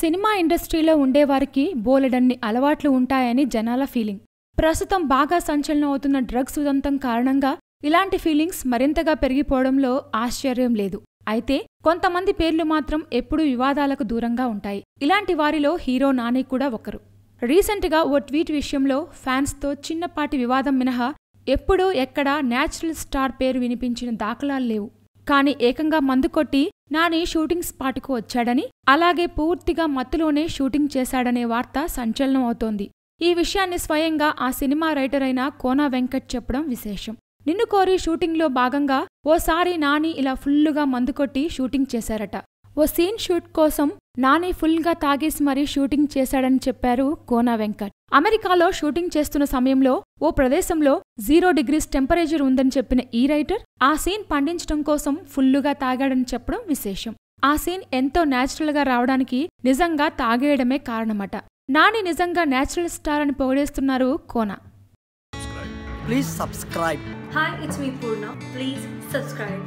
Cinema ఇండస్ట్రీలో ఉండేవారికి బోలెడన్ని అలవాట్లు ఉంటాయని జనాల ఫీలింగ్. ప్రస్తుతం బాగా సంచలనం అవుతున్న డ్రగ్స్ ఉదంతం కారణంగా ఇలాంటి ఫీలింగ్స్ మరింతగా పెరిగిపోవడంలో ఆశ్చర్యం లేదు. అయితే కొంతమంది పేర్లు మాత్రం ఎప్పుడూ వివాదాలకు దూరంగా ఉంటాయి. ఇలాంటి వారిలో హీరో నాని కూడా ఒకరు. రీసెంట్గా ఓ ట్వీట్ విషయంలో ఫ్యాన్స్తో చిన్నపాటి వివాదం మినహా ఎప్పుడూ ఎక్కడా న్యాచురల్ స్టార్ పేరు వినిపించిన దాఖలాలు లేవు. కానీ ఏకంగా మందు కొట్టి నాని షూటింగ్ స్పాట్కు వచ్చాడని అలాగే పూర్తిగా మత్తులోనే షూటింగ్ చేశాడనే వార్త సంచలనం అవుతోంది. ఈ విషయాన్ని స్వయంగా ఆ సినిమా రైటర్ అయిన కోనా వెంకట్ చెప్పడం విశేషం. నిన్ను కోరి షూటింగ్లో భాగంగా ఓసారి నాని ఇలా ఫుల్లుగా మందు కొట్టి షూటింగ్ చేశారట. ఓ సీన్ షూట్ కోసం నాని ఫుల్గా తాగేసి మరీ షూటింగ్ చేశాడని చెప్పారు కోనా వెంకట్ అమెరికాలో షూటింగ్ చేస్తున్న సమయంలో ఓ ప్రదేశంలో జీరో డిగ్రీస్ టెంపరేచర్ ఉందని చెప్పిన ఈ రైటర్ ఆ సీన్ పండించడం కోసం ఫుల్లుగా తాగాడని చెప్పడం విశేషం ఆ సీన్ ఎంతో న్యాచురల్గా రావడానికి నిజంగా తాగేయడమే కారణమట నాని నిజంగా న్యాచురల్ స్టార్ అని పొగిడేస్తున్నారు Kona Please subscribe. Hi, it's me Purna. Please subscribe.